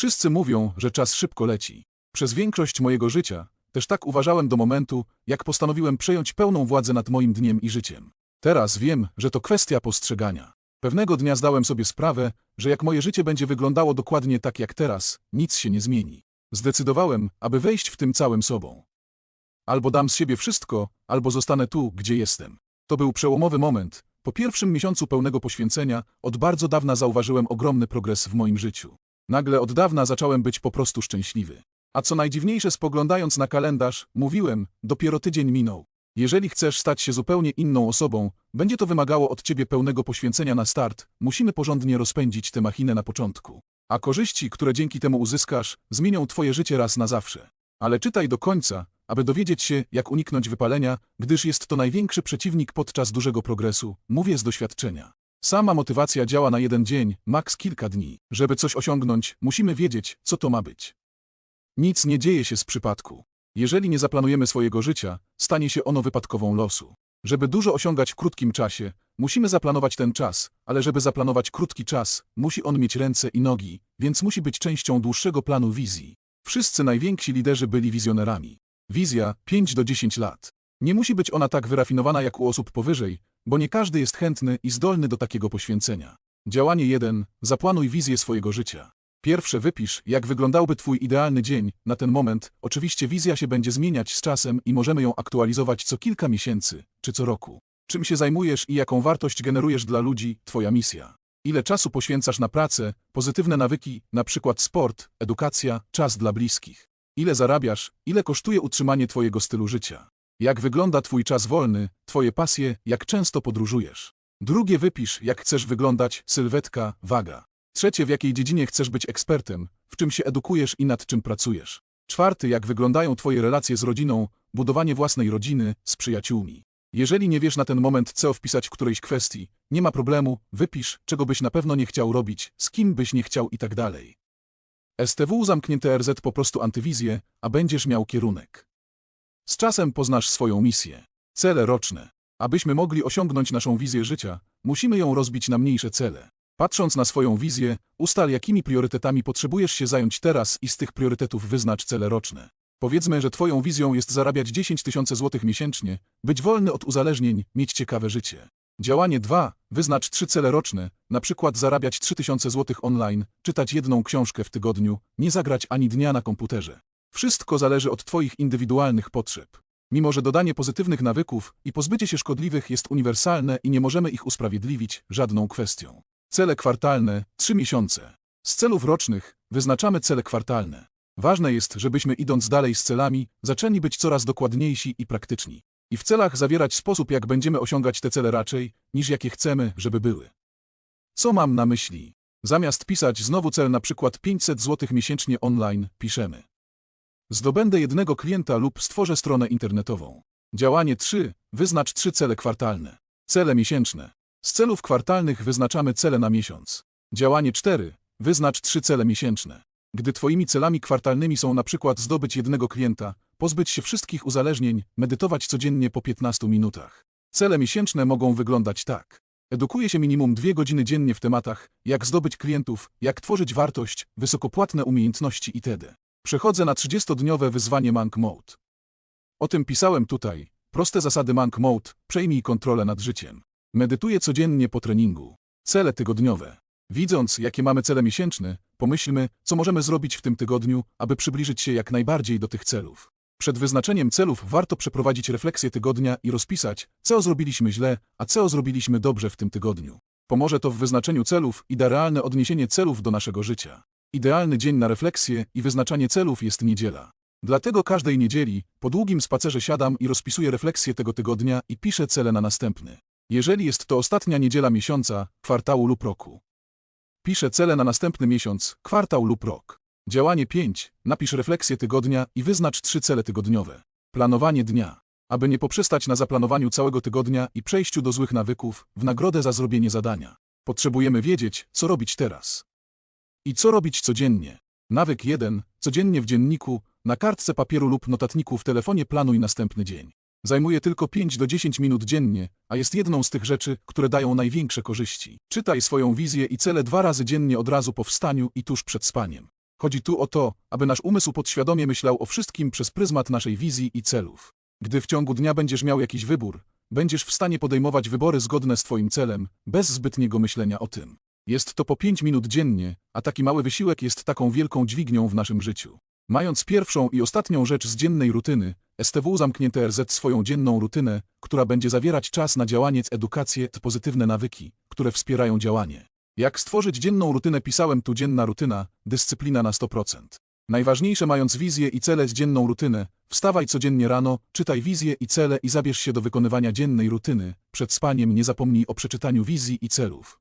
Wszyscy mówią, że czas szybko leci. Przez większość mojego życia też tak uważałem do momentu, jak postanowiłem przejąć pełną władzę nad moim dniem i życiem. Teraz wiem, że to kwestia postrzegania. Pewnego dnia zdałem sobie sprawę, że jak moje życie będzie wyglądało dokładnie tak jak teraz, nic się nie zmieni. Zdecydowałem, aby wejść w tym całym sobą. Albo dam z siebie wszystko, albo zostanę tu, gdzie jestem. To był przełomowy moment. Po pierwszym miesiącu pełnego poświęcenia od bardzo dawna zauważyłem ogromny progres w moim życiu. Nagle od dawna zacząłem być po prostu szczęśliwy. A co najdziwniejsze spoglądając na kalendarz, mówiłem, dopiero tydzień minął. Jeżeli chcesz stać się zupełnie inną osobą, będzie to wymagało od ciebie pełnego poświęcenia na start, musimy porządnie rozpędzić tę machinę na początku. A korzyści, które dzięki temu uzyskasz, zmienią twoje życie raz na zawsze. Ale czytaj do końca, aby dowiedzieć się, jak uniknąć wypalenia, gdyż jest to największy przeciwnik podczas dużego progresu, mówię z doświadczenia. Sama motywacja działa na jeden dzień, maks kilka dni. Żeby coś osiągnąć, musimy wiedzieć, co to ma być. Nic nie dzieje się z przypadku. Jeżeli nie zaplanujemy swojego życia, stanie się ono wypadkową losu. Żeby dużo osiągać w krótkim czasie, musimy zaplanować ten czas, ale żeby zaplanować krótki czas, musi on mieć ręce i nogi, więc musi być częścią dłuższego planu wizji. Wszyscy najwięksi liderzy byli wizjonerami. Wizja 5 do 10 lat. Nie musi być ona tak wyrafinowana jak u osób powyżej, bo nie każdy jest chętny i zdolny do takiego poświęcenia. Działanie 1. Zaplanuj wizję swojego życia. Pierwsze wypisz, jak wyglądałby Twój idealny dzień. Na ten moment, oczywiście wizja się będzie zmieniać z czasem i możemy ją aktualizować co kilka miesięcy, czy co roku. Czym się zajmujesz i jaką wartość generujesz dla ludzi, Twoja misja. Ile czasu poświęcasz na pracę, pozytywne nawyki, na przykład sport, edukacja, czas dla bliskich. Ile zarabiasz, ile kosztuje utrzymanie Twojego stylu życia. Jak wygląda Twój czas wolny, Twoje pasje, jak często podróżujesz. Drugie wypisz, jak chcesz wyglądać, sylwetka, waga. Trzecie, w jakiej dziedzinie chcesz być ekspertem, w czym się edukujesz i nad czym pracujesz. Czwarty, jak wyglądają Twoje relacje z rodziną, budowanie własnej rodziny, z przyjaciółmi. Jeżeli nie wiesz na ten moment, co wpisać w którejś kwestii, nie ma problemu, wypisz, czego byś na pewno nie chciał robić, z kim byś nie chciał i tak dalej. STW zamknięte RZ po prostu antywizję, a będziesz miał kierunek. Z czasem poznasz swoją misję. Cele roczne. Abyśmy mogli osiągnąć naszą wizję życia, musimy ją rozbić na mniejsze cele. Patrząc na swoją wizję, ustal jakimi priorytetami potrzebujesz się zająć teraz i z tych priorytetów wyznacz cele roczne. Powiedzmy, że twoją wizją jest zarabiać 10 tysięcy złotych miesięcznie, być wolny od uzależnień, mieć ciekawe życie. Działanie 2. Wyznacz trzy cele roczne, na przykład zarabiać 3000 złotych online, czytać jedną książkę w tygodniu, nie zagrać ani dnia na komputerze. Wszystko zależy od Twoich indywidualnych potrzeb. Mimo, że dodanie pozytywnych nawyków i pozbycie się szkodliwych jest uniwersalne i nie możemy ich usprawiedliwić żadną kwestią. Cele kwartalne, 3 miesiące. Z celów rocznych wyznaczamy cele kwartalne. Ważne jest, żebyśmy idąc dalej z celami, zaczęli być coraz dokładniejsi i praktyczni. I w celach zawierać sposób, jak będziemy osiągać te cele raczej, niż jakie chcemy, żeby były. Co mam na myśli? Zamiast pisać znowu cel na przykład 500 zł miesięcznie online, piszemy. Zdobędę jednego klienta lub stworzę stronę internetową. Działanie 3. Wyznacz trzy cele kwartalne. Cele miesięczne. Z celów kwartalnych wyznaczamy cele na miesiąc. Działanie 4. Wyznacz trzy cele miesięczne. Gdy Twoimi celami kwartalnymi są na przykład zdobyć jednego klienta, pozbyć się wszystkich uzależnień, medytować codziennie po 15 minutach. Cele miesięczne mogą wyglądać tak. Edukuję się minimum dwie godziny dziennie w tematach, jak zdobyć klientów, jak tworzyć wartość, wysokopłatne umiejętności itd. Przechodzę na 30-dniowe wyzwanie Monk Mode. O tym pisałem tutaj. Proste zasady Monk Mode, przejmij kontrolę nad życiem. Medytuję codziennie po treningu. Cele tygodniowe. Widząc, jakie mamy cele miesięczne, pomyślmy, co możemy zrobić w tym tygodniu, aby przybliżyć się jak najbardziej do tych celów. Przed wyznaczeniem celów warto przeprowadzić refleksję tygodnia i rozpisać, co zrobiliśmy źle, a co zrobiliśmy dobrze w tym tygodniu. Pomoże to w wyznaczeniu celów i da realne odniesienie celów do naszego życia. Idealny dzień na refleksję i wyznaczanie celów jest niedziela. Dlatego każdej niedzieli, po długim spacerze siadam i rozpisuję refleksję tego tygodnia i piszę cele na następny. Jeżeli jest to ostatnia niedziela miesiąca, kwartału lub roku. Piszę cele na następny miesiąc, kwartał lub rok. Działanie 5. Napisz refleksję tygodnia i wyznacz trzy cele tygodniowe. Planowanie dnia. Aby nie poprzestać na zaplanowaniu całego tygodnia i przejściu do złych nawyków, w nagrodę za zrobienie zadania. Potrzebujemy wiedzieć, co robić teraz. I co robić codziennie? Nawyk 1. Codziennie w dzienniku, na kartce papieru lub notatniku w telefonie planuj następny dzień. Zajmuje tylko 5 do 10 minut dziennie, a jest jedną z tych rzeczy, które dają największe korzyści. Czytaj swoją wizję i cele dwa razy dziennie od razu po wstaniu i tuż przed spaniem. Chodzi tu o to, aby nasz umysł podświadomie myślał o wszystkim przez pryzmat naszej wizji i celów. Gdy w ciągu dnia będziesz miał jakiś wybór, będziesz w stanie podejmować wybory zgodne z Twoim celem, bez zbytniego myślenia o tym. Jest to po 5 minut dziennie, a taki mały wysiłek jest taką wielką dźwignią w naszym życiu. Mając pierwszą i ostatnią rzecz z dziennej rutyny, STW zamknięte RZ swoją dzienną rutynę, która będzie zawierać czas na działanie, edukację, pozytywne nawyki, które wspierają działanie. Jak stworzyć dzienną rutynę pisałem tu dzienna rutyna, dyscyplina na 100%. Najważniejsze mając wizję i cele z dzienną rutynę, wstawaj codziennie rano, czytaj wizję i cele i zabierz się do wykonywania dziennej rutyny. Przed spaniem nie zapomnij o przeczytaniu wizji i celów.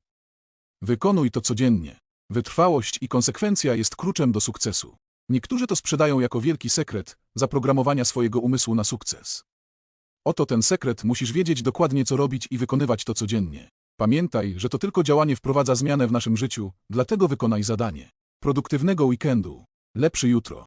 Wykonuj to codziennie. Wytrwałość i konsekwencja jest kluczem do sukcesu. Niektórzy to sprzedają jako wielki sekret zaprogramowania swojego umysłu na sukces. Oto ten sekret, musisz wiedzieć dokładnie co robić i wykonywać to codziennie. Pamiętaj, że to tylko działanie wprowadza zmianę w naszym życiu, dlatego wykonaj zadanie. Produktywnego weekendu. Lepszy jutro.